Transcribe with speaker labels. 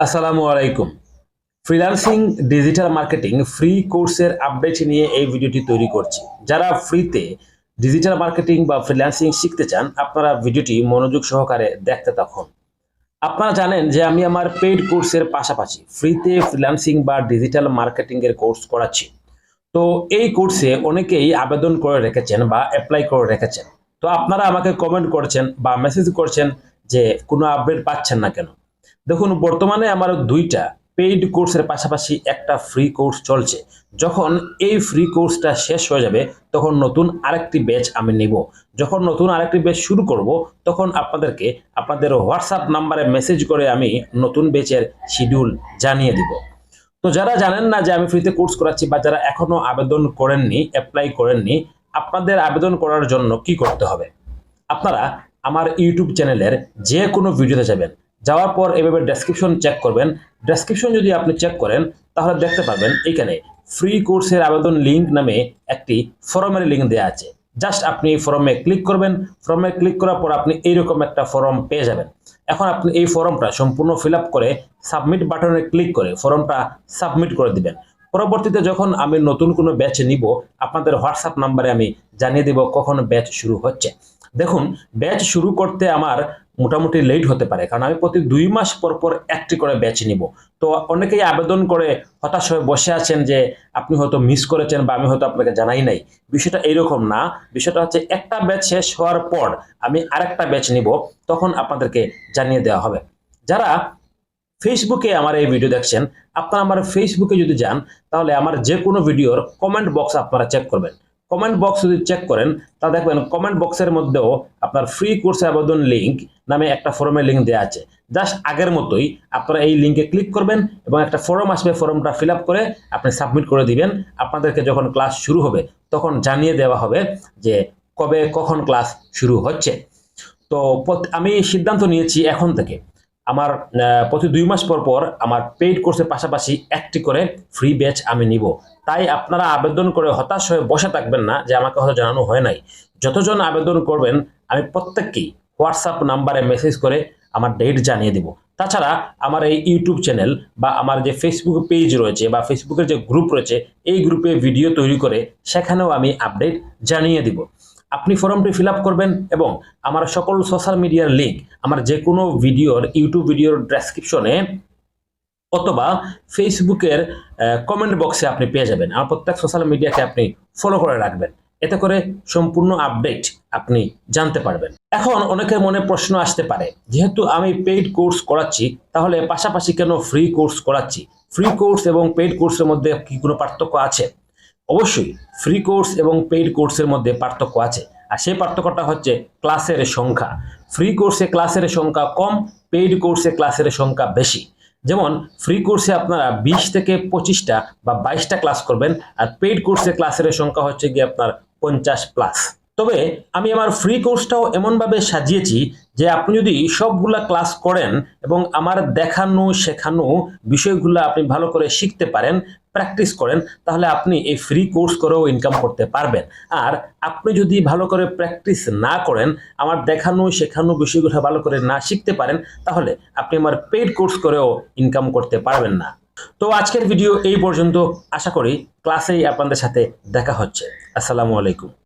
Speaker 1: আসসালামু আলাইকুম। Freelancing digital marketing free কোর্সের আপডেট নিয়ে এই ভিডিওটি তৈরি করছি। যারা ফ্রিতে ডিজিটাল মার্কেটিং বা ফ্রিল্যান্সিং শিখতে চান, আপনারা ভিডিওটি মনোযোগ সহকারে দেখতে থাকুন। আপনারা জানেন যে আমি আমার পেইড কোর্সের পাশাপাশি ফ্রিতে ফ্রিল্যান্সিং বা ডিজিটাল মার্কেটিং এর কোর্স করাচ্ছি। তো এই কোর্সে অনেকেই আবেদন করে রেখেছেন বা অ্যাপ্লাই করে রেখেছেন। তো আপনারা আমাকে কমেন্ট করছেন বা মেসেজ করছেন যে কোনো আপডেট পাচ্ছেন না কেন। দেখুন, বর্তমানে আমার দুইটা পেইড কোর্সের পাশাপাশি একটা ফ্রি কোর্স চলছে। যখন এই ফ্রি কোর্সটা শেষ হয়ে যাবে, তখন নতুন আরেকটি ব্যাচ আমি নিব। যখন নতুন আরেকটি ব্যাচ শুরু করব, তখন আপনাদেরকে আপনাদের হোয়াটসঅ্যাপ নাম্বারে মেসেজ করে আমি নতুন ব্যাচের শিডিউল জানিয়ে দিব। তো যারা জানেন না যে আমি ফ্রিতে কোর্স করাচ্ছি বা যারা এখনও আবেদন করেননি অ্যাপ্লাই করেননি, আপনাদের আবেদন করার জন্য কি করতে হবে? আপনারা আমার ইউটিউব চ্যানেলের যে কোনো ভিডিওতে যাবেন। যাওয়ার পর এভাবে ডেসক্রিপশন চেক করবেন। ডেসক্রিপশন যদি আপনি চেক করেন, তাহলে দেখতে পাবেন এখানে ফ্রি কোর্সের আবেদন লিঙ্ক নামে একটি ফরমের লিঙ্ক দেওয়া আছে। জাস্ট আপনি এই ফর্মে ক্লিক করবেন। ফর্মে ক্লিক করার পর আপনি এইরকম একটা ফর্ম পেয়ে যাবেন। এখন আপনি এই ফর্মটা সম্পূর্ণ ফিল করে সাবমিট বাটনে ক্লিক করে ফর্মটা সাবমিট করে দিবেন। পরবর্তীতে যখন আমি নতুন কোনো ব্যাচ নিব, আপনাদের হোয়াটসঅ্যাপ নাম্বারে আমি জানিয়ে দেব কখন ব্যাচ শুরু হচ্ছে। দেখুন ব্যাচ শুরু করতে আমার মোটামুটি লেট হতে পারে, কারণ আমি প্রতি দুই মাস পর পর একটি করে ব্যাচ নিব। তো অনেকেই আবেদন করে হতাশ হয়ে বসে আছেন যে, আপনি হয়তো মিস করেছেন বা আমি হয়তো আপনাকে জানাই নাই। বিষয়টা এইরকম না। বিষয়টা হচ্ছে একটা ব্যাচ শেষ হওয়ার পর আমি আরেকটা ব্যাচ নিব, তখন আপনাদেরকে জানিয়ে দেওয়া হবে। যারা ফেসবুকে আমার এই ভিডিও দেখছেন, আপনারা আমার ফেসবুকে যদি যান, তাহলে আমার যে কোনো ভিডিওর কমেন্ট বক্স আপনারা চেক করবেন। কমেন্ট বক্স যদি চেক করেন, তা দেখবেন কমেন্ট বক্সের মধ্যেও আপনার ফ্রি কোর্স আবেদন লিঙ্ক নামে একটা ফর্মের লিঙ্ক দেওয়া আছে। জাস্ট আগের মতোই আপনারা এই লিঙ্কে ক্লিক করবেন এবং একটা ফর্ম আসবে ফর্মটা ফিল করে আপনি সাবমিট করে দিবেন। আপনাদেরকে যখন ক্লাস শুরু হবে, তখন জানিয়ে দেওয়া হবে যে কবে কখন ক্লাস শুরু হচ্ছে। তো আমি সিদ্ধান্ত নিয়েছি এখন থেকে। আমার প্রতি দুই মাস পর পর আমার পেইড কোর্সের পাশাপাশি একটি করে ফ্রি ব্যাচ আমি নিব। তাই আপনারা আবেদন করে হতাশ হয়ে বসে থাকবেন না যে আমাকে হয়তো জানানো হয় নাই। যতজন আবেদন করবেন, আমি প্রত্যেককেই হোয়াটসঅ্যাপ নাম্বারে মেসেজ করে আমার ডেট জানিয়ে দিব। তাছাড়া আমার এই ইউটিউব চ্যানেল বা আমার যে ফেসবুক পেজ রয়েছে বা ফেসবুকের যে গ্রুপ রয়েছে, এই গ্রুপে ভিডিও তৈরি করে সেখানেও আমি আপডেট জানিয়ে দিব। আপনি ফর্মটি ফিল করবেন এবং আমার সকল সোশ্যাল মিডিয়ার লিঙ্ক আমার যে কোনো ভিডিওর ইউটিউব ভিডিওর ডেসক্রিপশনে অথবা ফেসবুকের কমেন্ট বক্সে আপনি পেয়ে যাবেন। আমার প্রত্যেক সোশ্যাল মিডিয়াকে আপনি ফলো করে রাখবেন। এতে করে সম্পূর্ণ আপডেট আপনি জানতে পারবেন। এখন অনেকের মনে প্রশ্ন আসতে পারে, যেহেতু আমি পেইড কোর্স করাচ্ছি, তাহলে পাশাপাশি কেন ফ্রি কোর্স করাচ্ছি? ফ্রি কোর্স এবং পেইড কোর্সের মধ্যে কি কোনো পার্থক্য আছে? অবশ্যই ফ্রি কোর্স এবং পেইড কোর্সের মধ্যে পার্থক্য আছে। আর সেই পার্থক্যটা হচ্ছে ক্লাসের সংখ্যা। ফ্রি কোর্সে ক্লাসের সংখ্যা কম পেইড কোর্সে ক্লাসের সংখ্যা বেশি। যেমন ফ্রি কোর্সে আপনারা বিশ থেকে পঁচিশটা বা বাইশটা ক্লাস করবেন, আর পেইড কোর্সে ক্লাসের সংখ্যা হচ্ছে গিয়ে আপনার পঞ্চাশ প্লাস তবে আমি আমার ফ্রি কোর্সটাও এমনভাবে সাজিয়েছি যে আপনি যদি সবগুলা ক্লাস করেন এবং আমার দেখানো, শেখানো বিষয়গুলো আপনি ভালো করে শিখতে পারেন প্র্যাকটিস করেন, তাহলে আপনি এই ফ্রি কোর্স করেও ইনকাম করতে পারবেন। আর আপনি যদি ভালো করে প্র্যাকটিস না করেন, আমার দেখানো, শেখানো বিষয়গুলো ভালো করে না শিখতে পারেন, তাহলে আপনি আমার পেইড কোর্স করেও ইনকাম করতে পারবেন না। তো আজকের ভিডিও এই পর্যন্ত। আশা করি ক্লাসেই আপনাদের সাথে দেখা হচ্ছে। আসসালামু আলাইকুম।